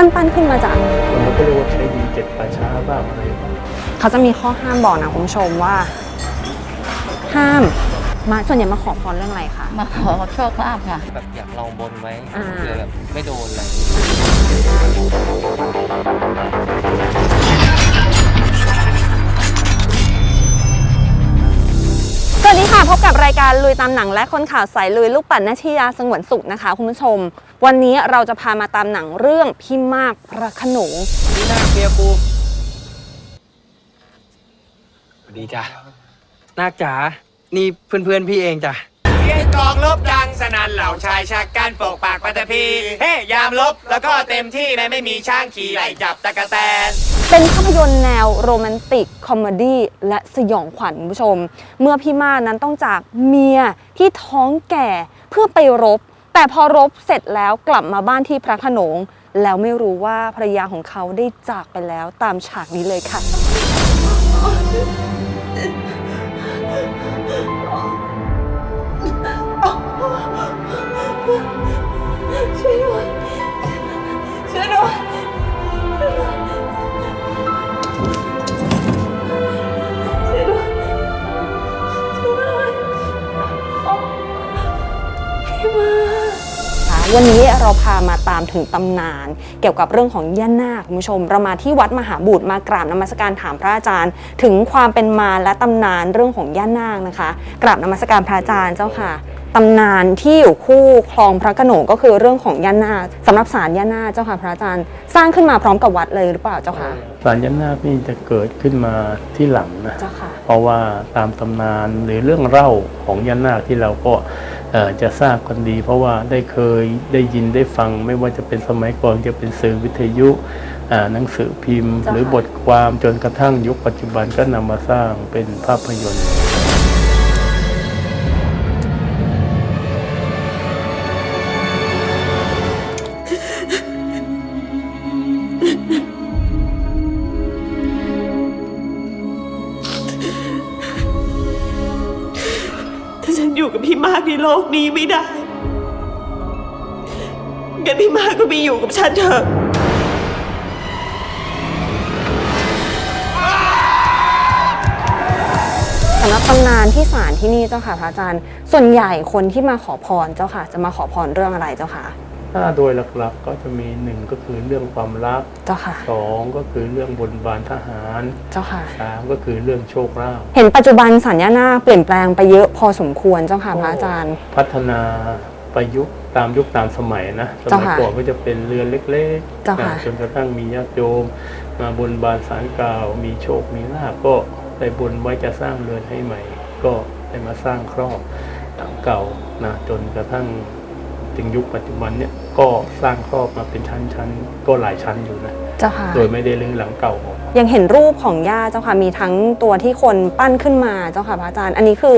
ท่านปั้นขึ้นมาจาก คนเราก็เรียกว่าใช้ดินเจ็ดป่าช้าบ้างอะไรบ้างเขาจะมีข้อห้ามบอกนะคุณผู้ชมว่า ห้ามมาส่วนใหญ่มาขอพรเรื่องอะไรคะ มาขอโชคลาภค่ะ แบบอยากลองบนไว้อ่าเพื่อแบบไม่โดนอะไรสวัสดีค่ะ พบกับรายการลุยตามหนังและคนข่าวสายลุยลูกปัดนาชิยาสงวนสุขนะคะ คุณผู้ชม วันนี้เราจะพามาตามหนังเรื่องพี่มากพระโขนงนี่หน้าเมียกูสวัสดีจ้ะนาคจ๋านี่เพื่อนๆพี่เองจ้ะเสียงกลองลบดังสนั่นเหล่าชายชาการปกปากปัตตภีเฮ้ยามลบแล้วก็เต็มที่แม้ไม่มีช้างขี่ไล่จับตะกะแตน เป็นภาพยนตร์แนวโรแมนติก คอมเมดี้และสยองขวัญคุณผู้ชม เมื่อพี่มากนั้นต้องจากเมียที่ท้องแก่เพื่อไปรบ แต่พอรบเสร็จแล้วกลับมาบ้านที่พระโขนง แล้วไม่รู้ว่าภรรยาของเขาได้จากไปแล้วตามฉากนี้เลยค่ะค่ะวั นนี้เราพามาตามถึงตำนาน เกี่ยวกับเรื่องของย่านาคคุณผู้ชม เรามาที่วัดมหาบุตรมากราบนมัสการถามพระอาจารย์ ถึงความเป็นมาและตำนานเรื่องของย่านาคนะคะ กราบนมัสการพระอาจารย์เจ้าค่ะตำนานที่อยู่คู่คลองพระโขนงก็คือเรื่องของย่านาคสำหรับศาลย่านาคเจ้าค่ะพระอาจารย์ สร้างขึ้นมาพร้อมกับวัดเลยหรือเปล่าเจ้าค่ะสารยันนาคนี่จะเกิดขึ้นมาที่หลังนะเจ้าค่ะเพราะว่าตามตำนานหรือเรื่องเล่าของยันนาคที่เราก็เอ่อ จะทราบกันดี เพราะว่าได้เคยได้ยินได้ฟังไม่ว่าจะเป็นสมัยก่อนจะเป็นสื่อวิทยุอ่าหนังสือพิมพ์เจ้าค่ะหรือบทความจนกระทั่งยุคปัจจุบันก็นำมาสร้างเป็นภาพยนตร์ อยู่กับพี่มากในโลกนี้ไม่ได้งั้นพี่มากก็ไปอยู่กับฉันเถอะ สำหรับตำนานที่ศาลที่นี่เจ้าค่ะพระอาจารย์ ส่วนใหญ่คนที่มาขอพรเจ้าค่ะ จะมาขอพรเรื่องอะไรเจ้าค่ะ ถ้าโดยหลักๆก็จะมีหนึ่งก็คือเรื่องความรักเจ้าค่ะ สองก็คือเรื่องบนบานทหารเจ้าค่ะ สามก็คือเรื่องโชคลาภเห็นปัจจุบันสัญญานาคเปลี่ยนแปลงไปเยอะพอสมควรเจ้าค่ะพระอาจารย์ พัฒนาประยุกต์ตามยุคตามสมัยนะสเจ้ามัยค่ะก่อนก็จะเป็นเรือนเล็กเจ้าๆค่ะนะจนกระทั่งมีญาติโยมมาบนบานสารกล่าว มีโชคมีลาภก็ได้บนไว้จะสร้างเรือนให้ใหม่ ก็ได้มาสร้างครอบหลังเก่านะจนกระทั่ง ถึงยุคปัจจุบันเนี่ยก็สร้างครอบมาเป็นชั้นๆก็หลายชั้นอยู่นะเจ้าค่ะ โดยไม่ได้รื้อหลังเก่าออก ยังเห็นรูปของย่าเจ้าค่ะมีทั้งตัวที่คนปั้นขึ้นมาเจ้าค่ะพระอาจารย์ อันนี้คือ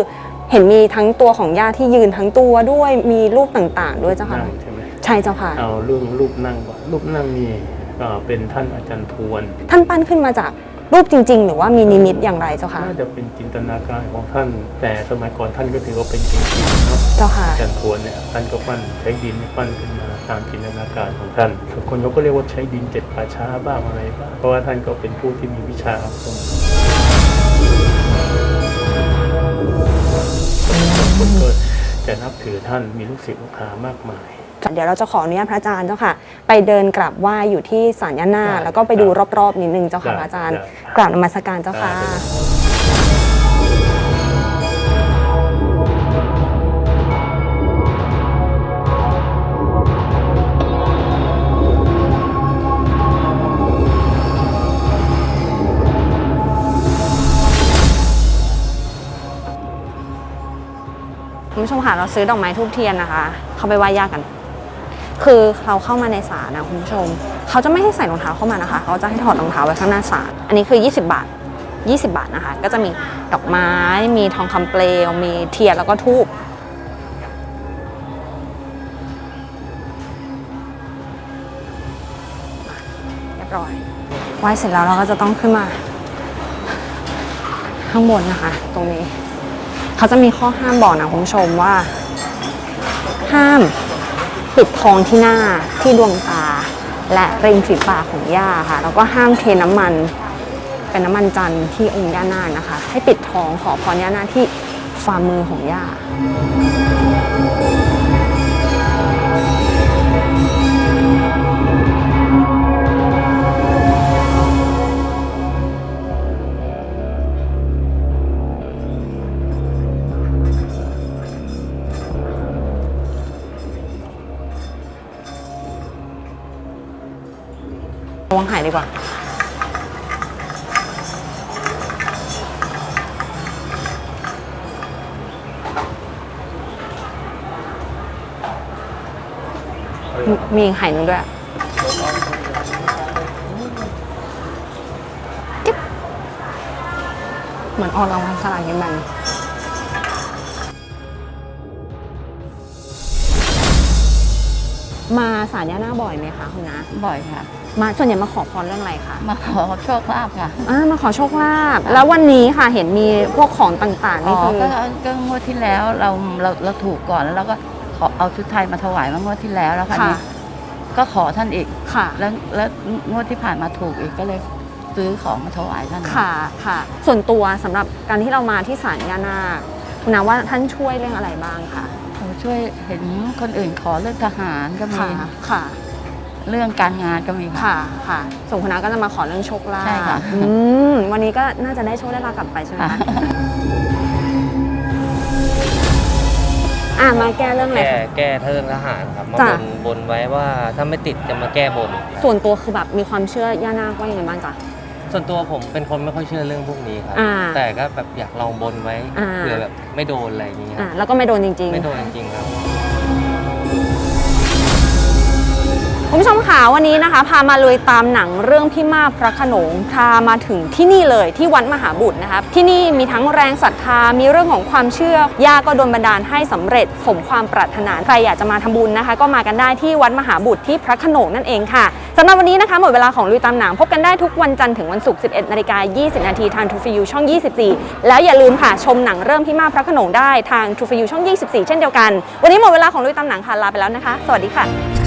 เห็นมีทั้งตัวของย่าที่ยืนทั้งตัวด้วยมีรูปต่างๆ ด้วยเจ้าค่ะนั่งใช่ไหมใช่เจ้าค่ะ เอาเรื่องรูปนั่งก่อนรูปนั่งนี่ก็เป็นท่านอาจารย์ทวน ท่านปั้นขึ้นมาจาก รูปจริง ๆ หรือว่ามีนิมิตอย่างไรเจ้าค่ะน่าจะเป็นจินตนาการของท่าน แต่สมัยก่อนท่านก็ถือว่าเป็นจริงๆเนาะเจ้าค่ะอาจารย์ทวนเนี่ยท่านก็ปั้นใช้ดินปั้นขึ้นมาตามจินตนาการของท่านบางคนเขาก็เรียกว่าใช้ดินเจ็ดป่าช้าบ้างอะไรบ้างเพราะว่าท่านก็เป็นผู้ที่มีวิชาอาคมคนก็จะนับถือท่านมีลูกศิษย์ลูกหามากมาย เดี๋ยวเราจะขออนุญาตพระอาจารย์เจ้าค่ะ ไปเดินกราบไหว้อยู่ที่ศาลย่านาคได้แล้วก็ไปดูรอบๆนิดนึงเจ้าค่ะได้พระอาจารย์ได้กราบนมัสการเจ้าค่ะได้คุณผู้ชมค่ะเราซื้อดอกไม้ทูบเทียนนะคะ เข้าไปไหว้ย่ากัน คือเราเข้ามาในศาลนะคุณผู้ชม เขาจะไม่ให้ใส่รองเท้าเข้ามานะคะ เขาจะให้ถอดรองเท้าไว้ข้างหน้าศาลอันนี้คือ 20 บาท 20 บาทนะคะ ก็จะมีดอกไม้ มีทองคำเปลว มีเทียนแล้วก็ทูบเรียบร้อยไหว้เสร็จแล้วเราก็จะต้องขึ้นมา ข้างบนนะคะ ตรงนี้ เขาจะมีข้อห้ามบอกนะคุณผู้ชมว่า ห้าม ปิดทองที่หน้าที่ดวงตา และริมฝีปากของย่าค่ะ แล้วก็ห้ามเทน้ำมัน เป็นน้ำมันจันทร์ที่องค์ย่านาคนะคะ ให้ปิดทองขอพรย่านาคที่ฝ่ามือของย่า วงหายดีกว่า มีมีอีกหนึ่งด้วยเหมือนออนรางวัลสลากกินแบ่ง มาสารย่าหน้าบ่อยไหมคะคุณนะบ่อยค่ะ มาส่วนใหญ่มาขอพรเรื่องอะไรคะมาขอโชคลาภค่ะอ่ามาขอโชคลาภแล้ววันนี้ค่ะเห็นมีพวกของต่างๆอ๋นี่อคือก็ก็งวดที่แล้วเราเราเราถูกก่อนแล้วเราก็ขอเอาชุดไทยมาถวายเมื่องวดที่แล้วแล้วค่ะค่ะนี้ก็ขอท่านอีก ค่ะแล้วแล้วงวดที่ผ่านมาถูกอีกก็เลยซื้อของมาถวายท่านค่ะค่ะ ส่วนตัวสำหรับการที่เรามาที่ศาลย่านาคคุณนาว่าท่านช่วยเรื่องอะไรบ้างคะเขา ช่วยเห็นคนอื่นขอเรื่องทหารก็มีค่ะค่ะ เรื่องการงานก็มีค่ะ ค่ะค่ะส่วนคุณนาก็จะมาขอเรื่องโชคลาภใช่ค่ะ อืมวันนี้ก็น่าจะได้โชคได้ลาภกลับไปใช่ไหมค่ะคะอะมาแก้เรื่องอะไรแก้คะ แก้เทิงทหารครับมาจ้ะ บนบนไว้ว่าถ้าไม่ติดจะมาแก้บนส่วนตัวคือแบบมีความเชื่อย่านาคว่ายังไงบ้างจ๊ะ ส่วนตัวผมเป็นคนไม่ค่อยเชื่อเรื่องพวกนี้ครับ อ่าแต่ก็แบบอยากลองบนไว้อ่า เผื่อแบบไม่โดนอะไรอย่างนี้คอะรับแล้วก็ไม่โดนจริง ๆ ไม่โดนจริงๆครับ คุณผู้ชมค่ะวันนี้นะคะ พามาลุยตามหนังเรื่องพี่มาพระขนงพามาถึงที่นี่เลยที่วัดมหาบุตรนะคะ ที่นี่มีทั้งแรงศรัทธา มีเรื่องของความเชื่อย่าก็โดนบันดาลให้สำเร็จสมความปรารถนาใครอยากจะมาทำบุญนะคะ ก็มากันได้ที่วัดมหาบุตรที่พระขนงนั่นเองค่ะสำหรับวันนี้นะคะหมดเวลาของลุยตามหนังพบกันได้ทุกวันจันทร์ถึงวันศุกร์ 11นาฬิกา20 นาทีทาง True for You ช่อง 24 แล้วอย่าลืมค่ะชมหนังเรื่องพี่มาพระขนงได้ทาง True for You ช่อง 24 เช่นเดียวกัน วันนี้หมดเวลาของลุยตามหนังค่ะลาไปแล้วนะคะ สวัสดีค่ะ